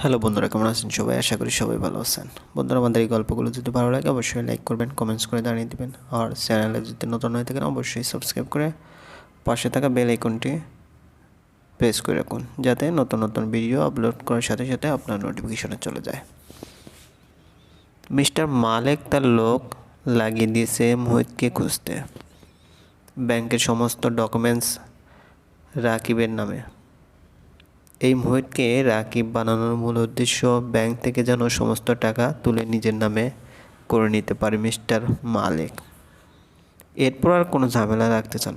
Hello বন্ধুরা, কেমন আছেন সবাই? আশা করি সবাই ভালো আছেন। বন্ধুরা, আমাদের এই গল্পগুলো যদি ভালো লাগে, অবশ্যই লাইক করবেন কমেন্টস করে দাঁড়িয়ে দেবেন। আর চ্যানেলে যদি নতুন হয়ে থাকেন, অবশ্যই সাবস্ক্রাইব করে পাশে থাকা বেল আইকনটি প্রেস করে রাখুন, যাতে নতুন নতুন ভিডিও আপলোড করার সাথে সাথে আপনার নোটিফিকেশনে চলে যায়। মিস্টার মালেক তার লোক লাগিয়ে দিয়েছে মোহিতকে খুঁজতে। ব্যাংকের সমস্ত ডকুমেন্টস রাকিবের নামে। এই মোহিতকে রাকিব বানানোর মূল উদ্দেশ্য ব্যাংক থেকে যেন সমস্ত টাকা তুলে নিজের নামে করে নিতে পারে মিস্টার মালিক। এরপর আর কোনো ঝামেলা রাখতে চান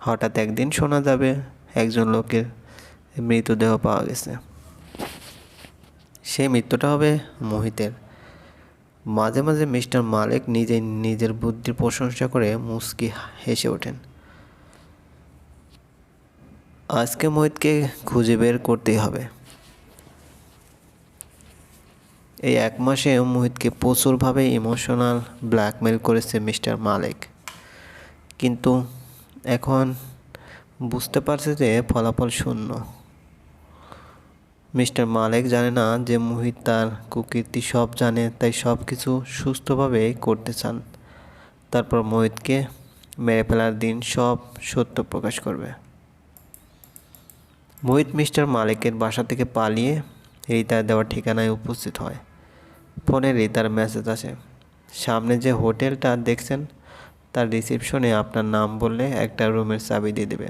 হঠাৎ একদিন শোনা যাবে একজন লোকের মৃতদেহ পাওয়া গেছে। সেই মৃত্যুটা হবে মোহিতের। মাঝে মাঝে মিস্টার মালিক নিজে নিজের বুদ্ধির প্রশংসা করে মুস্কি হেসে ওঠেন। আজকে মোহিতকে খুঁজে বের করতেই হবে। এই এক মাসে মোহিতকে প্রচুরভাবে ইমোশনাল ব্ল্যাকমেল করেছে মিস্টার মালিক। কিন্তু এখন বুঝতে পারছে যে ফলাফল শূন্য। মিস্টার মালিক জানে না যে মোহিত তার কুকীর্তি সব জানে, তাই সব কিছু সুস্থভাবে করতে চান। তারপর মোহিতকে মেরে ফেলার দিন সব সত্য প্রকাশ করবে। মোহিত মিস্টার মালিকের বাসা থেকে পালিয়ে রিতার দেওয়া ঠিকানায় উপস্থিত হয়। ফোনে রিতার মেসেজ আসে। সামনে যে হোটেলটা দেখছেন, তার রিসিপশনে আপনার নাম বললে একটা রুমের চাবি দিয়ে দেবে।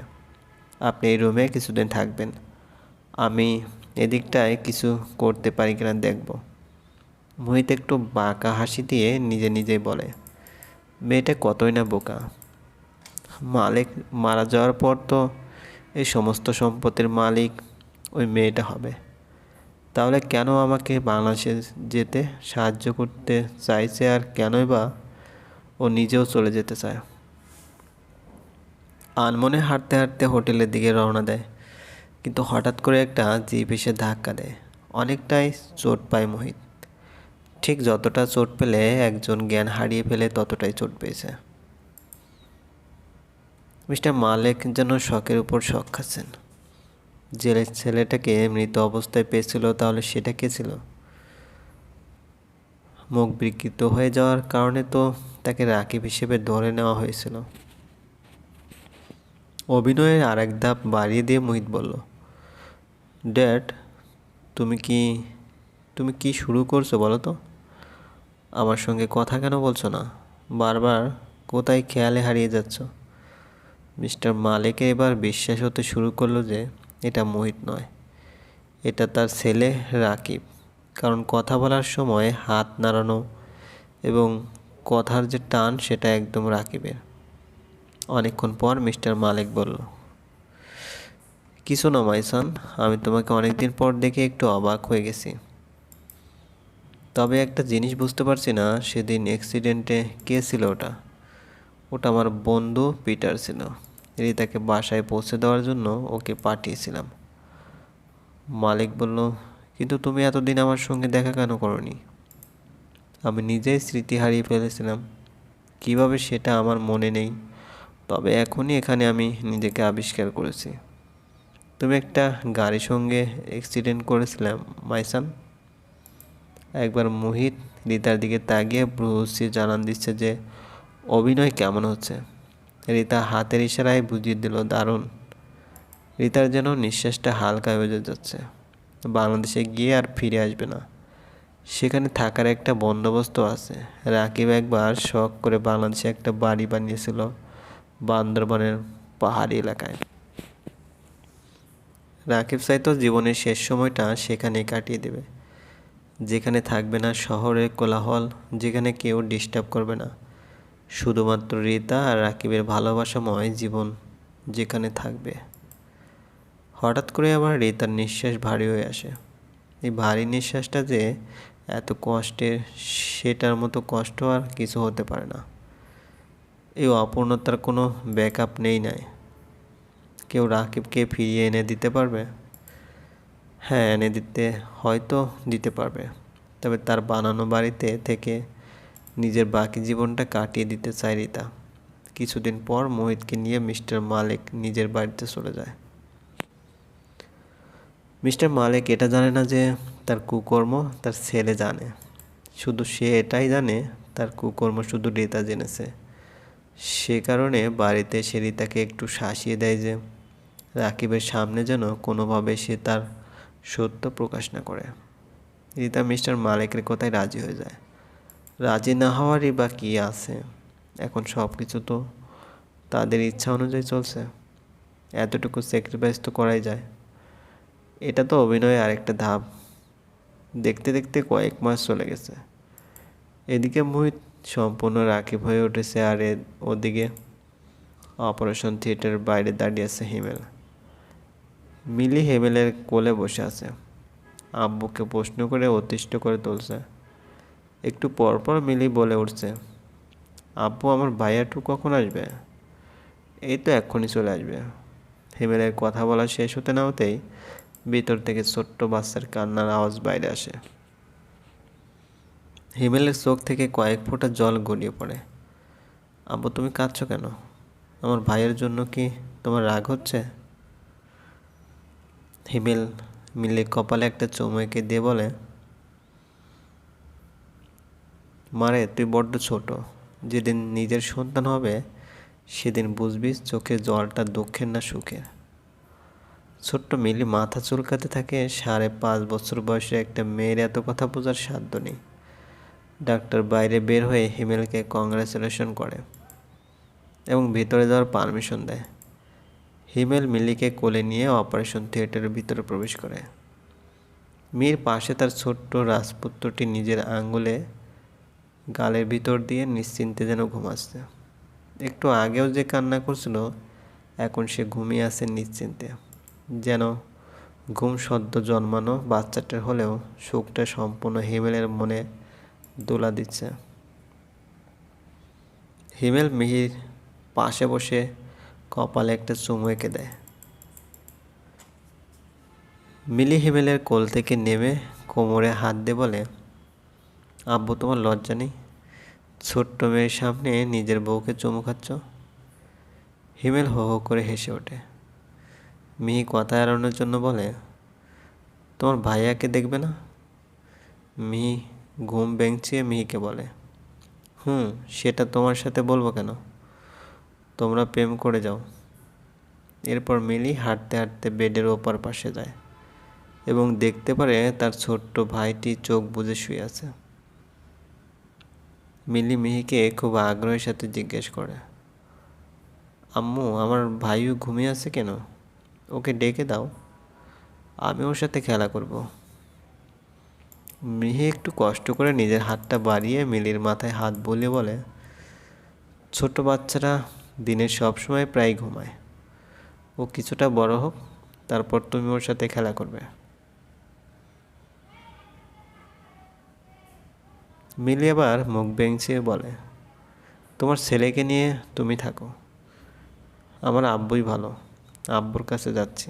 আপনি এই রুমে কিছুদিন থাকবেন। আমি এদিকটায় কিছু করতে পারি কিনা দেখব। মোহিত একটু বাঁকা হাসি দিয়ে নিজে নিজেই বলে, মেয়েটা কতই না বোকা। মালিক মারা যাওয়ার পর তো এই সমস্ত সম্পত্তির মালিক ওই মেয়েটা হবে। তাহলে কেন আমাকে বাংলাদেশে যেতে সাহায্য করতে চাইছে আর কেনই বা ও নিজেও চলে যেতে চায়? আনমনে হাঁটতে হাঁটতে হোটেলের দিকে রওনা দেয়, কিন্তু হঠাৎ করে একটা জিপ এসে ধাক্কা দেয়। অনেকটাই চোট পায় মোহিত। ঠিক যতটা চোট পেলে একজন জ্ঞান হারিয়ে ফেলে ততটাই চোট পেয়েছে। মিস্টার মালেক যেন শখের উপর শখ খাচ্ছেন। যে ছেলেটাকে মৃত অবস্থায় পেয়েছিল, তাহলে সেটা কে ছিল? মুখ বিকৃত হয়ে যাওয়ার কারণে তো তাকে রাকিব হিসেবে ধরে নেওয়া হয়েছিল। অভিনয়ের আরেক ধাপ বাড়িয়ে দিয়ে মোহিত বলল, ড্যাড, তুমি কি তুমি কি শুরু করছ বলো তো? আমার সঙ্গে কথা কেন বলছো না? বারবার কোথায় খেয়ালে হারিয়ে যাচ্ছ? মিস্টার মালিকের এবার বিশ্বাস হতে শুরু করল যে এটা মোহিত নয়। এটা তার ছেলে রাকিব। কারণ কথা বলার সময় হাত নাড়ানো এবং কথার যে টান সেটা একদম রাকিবের। অনেকক্ষণ পর মিস্টার মালিক বলল, কিছু না মাইসান আমি তোমাকে অনেকদিন পর দেখে একটু অবাক হয়ে গেছি। তবে একটা জিনিস বুঝতে পারছি না, সেদিন অ্যাক্সিডেন্টে কে ছিল ওটা? ওটা আমার বন্ধু পিটার ছিল। রিতাকে বাসায় পৌঁছে দেওয়ার জন্য ওকে পাঠিয়েছিলাম। মালিক বলল, কিন্তু তুমি এতদিন আমার সঙ্গে দেখা কেন করনি? আমি নিজেই স্মৃতি হারিয়ে ফেলেছিলাম। কীভাবে সেটা আমার মনে নেই, তবে এখনই এখানে আমি নিজেকে আবিষ্কার করেছি। তুমি একটা গাড়ির সঙ্গে অ্যাক্সিডেন্ট করেছিলাম, মাইসান। একবার মোহিত রিতার দিকে তাকিয়ে ব্রুসি জানান দিচ্ছে যে, অভিনয় কেমন হচ্ছে? রিতা হাতের ইশারায় বুঝিয়ে দিল, দারুণ। রিতার যেন নিঃশ্বাসটা হালকা হয়ে যাচ্ছে। বাংলাদেশে গিয়ে আর ফিরে আসবে না। সেখানে থাকার একটা বন্দোবস্ত আছে। রাকিব একবার শখ করে বাংলাদেশে একটা বাড়ি বানিয়েছিল বান্দরবনের পাহাড়ি এলাকায়। রাকিব চাইতো জীবনের শেষ সময়টা সেখানেই কাটিয়ে দেবে। যেখানে থাকবে না শহরের কোলাহল, যেখানে কেউ ডিস্টার্ব করবে না। শুধুমাত্র রিতা আর রাকিবের ভালোবাসাময় জীবন যেখানে থাকবে। হঠাৎ করে আবার রিতার নিঃশ্বাস ভারী হয়ে আসে। এই ভারী নিঃশ্বাসটা যে এত কষ্টের, সেটার মতো কষ্ট আর কিছু হতে পারে না। এই অপূর্ণতার কোনো ব্যাকআপ নেই নাই। কেউ রাকিবকে ফিরিয়ে এনে দিতে পারবে? হ্যাঁ এনে দিতে, হয়তো দিতে পারবে। তবে তার বানানো বাড়িতে থেকে নিজের বাকি জীবনটা কাটিয়ে দিতে চায় রিতা। কিছুদিন পর মোহিতকে নিয়ে মিস্টার মালিক নিজের বাড়িতে চলে যায়। মিস্টার মালিক এটা জানে না যে তার কুকর্ম তার ছেলে জানে। শুধু সে এটাই জানে, তার কুকর্ম শুধু রিতা জেনেছে। সে কারণে বাড়িতে সে রিতাকে একটু শাসিয়ে দেয় যে, রাকিবের সামনে যেন কোনোভাবে সে তার সত্য প্রকাশ না করে। রিতা মিস্টার মালিকের কথায় রাজি হয়ে যায়। রাজি না হওয়ারই বা কী আছে? এখন সব কিছু তো তাদের ইচ্ছা অনুযায়ী চলছে। এতটুকু স্যাক্রিফাইস তো করাই যায়। এটা তো অভিনয়ের আরেকটা ধাপ। দেখতে দেখতে কয়েক মাস চলে গেছে। এদিকে মোহিত সম্পূর্ণ রাকিব হয়ে উঠেছে আর ওদিকে অপারেশন থিয়েটার বাইরে দাঁড়িয়ে আছে হিমেল। মিলি হেমেলের কোলে বসে আছে। আব্বুকে প্রশ্ন করে অতিষ্ঠ করে তুলছে। একটু পরপর মিলি বলে উঠছে আব্বু আমার ভাইয়াটু কখন আসবে? এই তো এক্ষুনি চলে আসবে। হিমেলের কথা বলা শেষ হতে না হতেই ভিতর থেকে ছোট্ট বাচ্চার কান্নার আওয়াজ বাইরে আসে। হিমেলের চোখ থেকে কয়েক ফোঁটা জল গড়িয়ে পড়ে। আব্বু তুমি কাঁদছো কেন? আমার ভাইয়ের জন্য কি তোমার রাগ হচ্ছে? হিমেল মিলে কপালে একটা চুমুকে দিয়ে বলে মারে, তুই বড্ড ছোট। যেদিন নিজের সন্তান হবে, সেদিন বুঝবি চোখের জলটা দুঃখের না সুখের। ছোট্ট মিলি মাথা চুলকাতে থাকে, সাড়ে পাঁচ বছর বয়সে একটা মেয়ের এত কথা বোঝার সাধ্য নেই। ডাক্তার বাইরে বের হয়ে হিমেলকে কংগ্রাচুলেশন করে এবং ভিতরে যাওয়ার পারমিশন দেয়। হিমেল মিলিকে কোলে নিয়ে অপারেশন থিয়েটারের ভিতরে প্রবেশ করে। মীর পাশে তার ছোট্ট রাজপুত্রটি নিজের আঙ্গুলে গালের ভিতর দিয়ে নিশ্চিন্তে যেন ঘুমাচ্ছে একটু আগেও যে কান্না করছিল, এখন সে ঘুমিয়ে আছে নিশ্চিন্তে। যেন ঘুম সদ্য জন্মানো বাচ্চাটার হলেও সুখটা সম্পূর্ণ হিমেলের মনে দোলা দিচ্ছে। হিমেল মিহির পাশে বসে কপালে একটা চুমু এঁকে দেয়। মিলি হিমেলের কোল থেকে নেমে কোমরে হাত দিয়ে বলে আব্বু, তোমার লজ্জা নেই? ছোট্ট মেয়ের সামনে নিজের বউকে চুমু খাচ্ছ? হিমেল হো হো করে হেসে ওঠে। মিহি কথা এড়ানোর জন্য বলে, তোমার ভাইয়াকে দেখবে না? মিহি ঘুম বেঞ্চিয়ে মিহিকে বলে, হুম, সেটা তোমার সাথে বলব কেন? তোমরা প্রেম করে যাও। এরপর মিলি হাঁটতে হাঁটতে বেডের ওপার পাশে যায় এবং দেখতে পারে তার ছোট্ট ভাইটি চোখ বুজে শুয়ে আছে। মিলি মিহিকে খুব আগ্রহের সাথে জিজ্ঞেস করে, আম্মু, আমার ভাইও ঘুমিয়ে আছে কেন? ওকে ডেকে দাও, আমি ওর সাথে খেলা করব। মিহি একটু কষ্ট করে নিজের হাতটা বাড়িয়ে মিলির মাথায় হাত বলিয়ে বলে, ছোট বাচ্চারা দিনের সব সময় প্রায় ঘুমায়। ও কিছুটা বড় হোক, তারপর তুমি ওর সাথে খেলা করবে। মিলি আবার মুখ বেঞ্চিয়ে বলে, তোমার ছেলেকে নিয়ে তুমি থাকো। আমার আব্বুই ভালো, আব্বুর কাছে যাচ্ছি।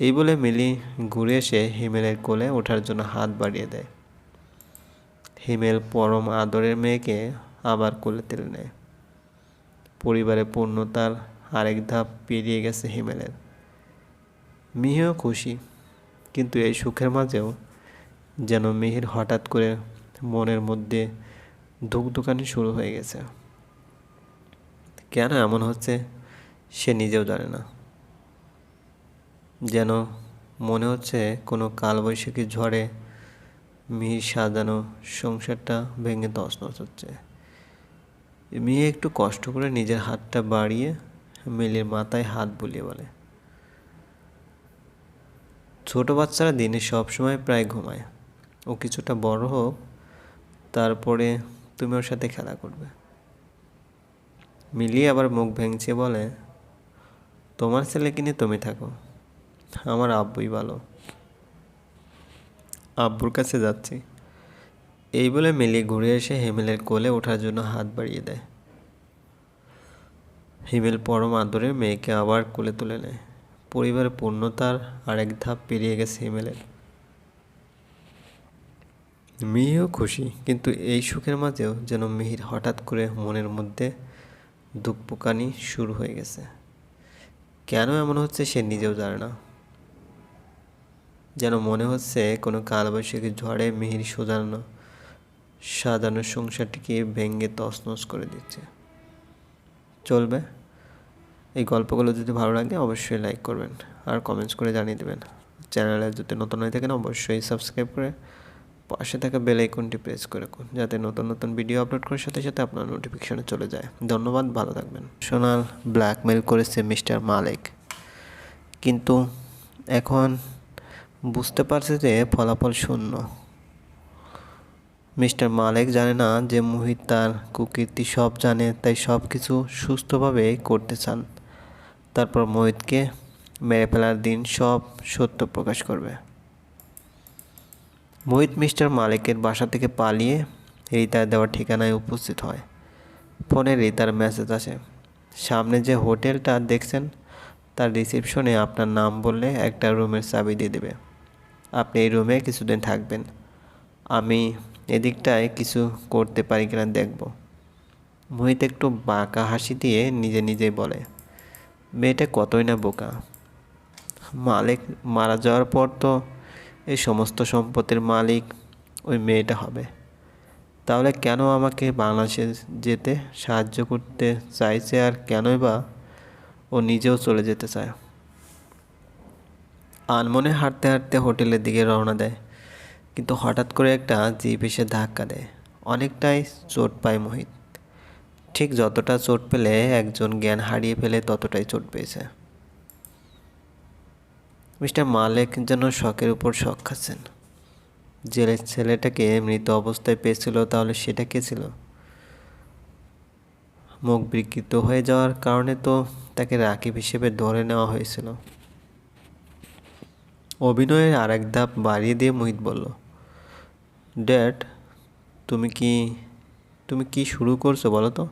এই বলে মিলি ঘুরে এসে হিমেলের কোলে ওঠার জন্য হাত বাড়িয়ে দেয়। হিমেল পরম আদরের মেয়েকে আবার কোলে তেলে নেয়। পরিবারে পূর্ণতার আরেক ধাপ পেরিয়ে গেছে হিমেলের। মিহিও খুশি, কিন্তু এই সুখের মাঝেও যেন মিহির হঠাৎ করে মনের মধ্যে ধুকধুকানি শুরু হয়ে গেছে। কেন এমন হচ্ছে সে নিজেও জানে না। যেন মনে হচ্ছে কোনো কালবৈশাখী ঝড়ে মিহির সাজানো সংসারটা ভেঙে তছনছ হচ্ছে। মেয়ে একটু কষ্ট করে নিজের হাতটা বাড়িয়ে মিলির মাথায় হাত বুলিয়ে বলে, ছোট বাচ্চারা দিনে সব সময় প্রায় ঘুমায়। ও কিছুটা বড় হোক, তারপরে তুমি ওর সাথে খেলা করবে। মিলিয়ে আবার মুখ ভেঙছে বলে, তোমার ছেলে কিনে তুমি থাকো, আমার আব্বুই ভালো। আব্বুর কাছে যাচ্ছি। এই বলে মিলি ঘুরে এসে হিমেলের কোলে ওঠার জন্য হাত বাড়িয়ে দেয়। হিমেল পরম আদরে মেয়েকে আবার কোলে তুলে নেয়। পরিবারের পূর্ণতার আরেক ধাপ পেরিয়ে গেছে হিমেলের। মেয়েও খুশি, কিন্তু এই সুখের মাঝেও যেন মিহির হঠাৎ করে মনের মধ্যে দুঃখপোকানি শুরু হয়ে গেছে। কেন এমন হচ্ছে সে নিজেও জানে না। যেন মনে হচ্ছে কোনো কালবৈশাখী ঝড়ে মিহির সোজানো, সাজানো সংসারটিকে ভেঙে তছনছ করে দিচ্ছে। চলবে? এই গল্পগুলো যদি ভালো লাগে অবশ্যই লাইক করবেন আর কমেন্টস করে জানিয়ে দেবেন। চ্যানেলে যদি নতুন হয়ে থাকেন অবশ্যই সাবস্ক্রাইব করে পাশে থাকা বেল আইকনটি প্রেস করে রাখুন, যাতে নতুন নতুন ভিডিও আপলোড করার সাথে সাথে আপনার নোটিফিকেশনে চলে যায়। ধন্যবাদ, ভালো থাকবেন। সোনাল ব্ল্যাকমেল করেছে মিস্টার মালিক। কিন্তু এখন বুঝতে পারছে যে ফলাফল শূন্য। মিস্টার মালিক জানে না যে মোহিত তার কুকীর্তি সব জানে, তাই সব কিছু সুস্থভাবে করতে চান। তারপর মোহিতকে মেরে ফেলার দিন সব সত্য প্রকাশ করবে। মোহিত মিস্টার মালিকের বাসা থেকে পালিয়ে রিতার দেওয়া ঠিকানায় উপস্থিত হয়। ফোনে রিতার মেসেজ আসে। সামনে যে হোটেলটা দেখছেন, তার রিসেপশনে আপনার নাম বললে একটা রুমের চাবি দিয়ে দেবে। আপনি এই রুমে কিছুদিন থাকবেন। আমি এদিকটায় কিছু করতে পারি কিনা দেখব। মোহিত একটু বাঁকা হাসি দিয়ে নিজে নিজেই বলে, মেয়েটা কতই না বোকা। মালিক মারা যাওয়ার পর তো এই সমস্ত সম্পত্তির মালিক ওই মেয়েটা হবে। তাহলে কেন আমাকে বাংলাদেশে যেতে সাহায্য করতে চাইছে আর কেনই বা ও নিজেও চলে যেতে চায়? আনমনে হাঁটতে হাঁটতে হোটেলের দিকে রওনা দেয়, কিন্তু হঠাৎ করে একটা জিপ এসে ধাক্কা দেয়। অনেকটাই চোট পায় মোহিত। ঠিক যতটা চোট পেলে একজন জ্ঞান হারিয়ে ফেলে ততটাই চোট পেয়েছে। মিস্টার মালেক যেন শখের উপর শখ খাচ্ছেন। যে ছেলেটাকে মৃত অবস্থায় পেয়েছিল, তাহলে সেটা কে ছিল? মুখ বিকৃত হয়ে যাওয়ার কারণে তো তাকে রাকিব হিসেবে ধরে নেওয়া হয়েছিল। অভিনয়ের আর এক ধাপ বাড়িয়ে দিয়ে মোহিত বলল, ড্যাড, তুমি কি তুমি কি শুরু করছ বলো তো?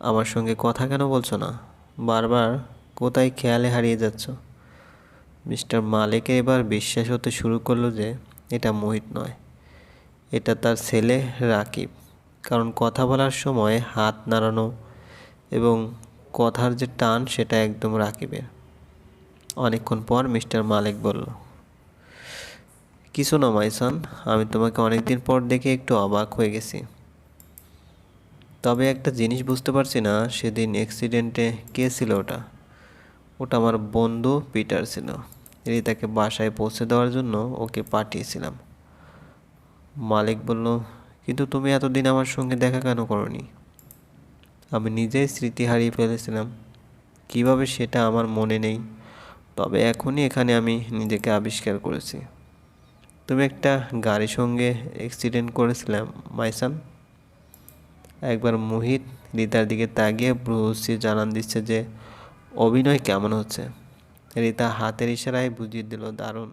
আমার সঙ্গে কথা কেন বলছো না? বারবার কোথায় খেয়ালে হারিয়ে যাচ্ছ? মিস্টার মালিকে এবার বিশ্বাস হতে শুরু করল যে এটা মোহিত নয়। এটা তার ছেলে রাকিব। কারণ কথা বলার সময় হাত নাড়ানো এবং কথার যে টান সেটা একদম রাকিবের। অনেকক্ষণ পর মিস্টার মালিক বলল, কিছু না মাইসান আমি তোমাকে অনেকদিন পর দেখে একটু অবাক হয়ে গেছি। তবে একটা জিনিস বুঝতে পারছি না, সেদিন অ্যাক্সিডেন্টে কে ছিল ওটা? ওটা আমার বন্ধু পিটার ছিল। রিতাকে বাসায় পৌঁছে দেওয়ার জন্য ওকে পাঠিয়েছিলাম। মালিক বলল, কিন্তু তুমি এতদিন আমার সঙ্গে দেখা কেন করনি? আমি নিজেই স্মৃতি হারিয়ে ফেলেছিলাম। কীভাবে সেটা আমার মনে নেই, তবে এখনই এখানে আমি নিজেকে আবিষ্কার করেছি। তুমি একটা গাড়ির সঙ্গে অ্যাক্সিডেন্ট করেছিলাম মাইসান? একবার মোহিত রিতার দিকে তাকিয়ে ব্রুসি জানান দিচ্ছে যে, অভিনয় কেমন হচ্ছে? রিতা হাতের ইশারায় বুঝিয়ে দিল দারুণ।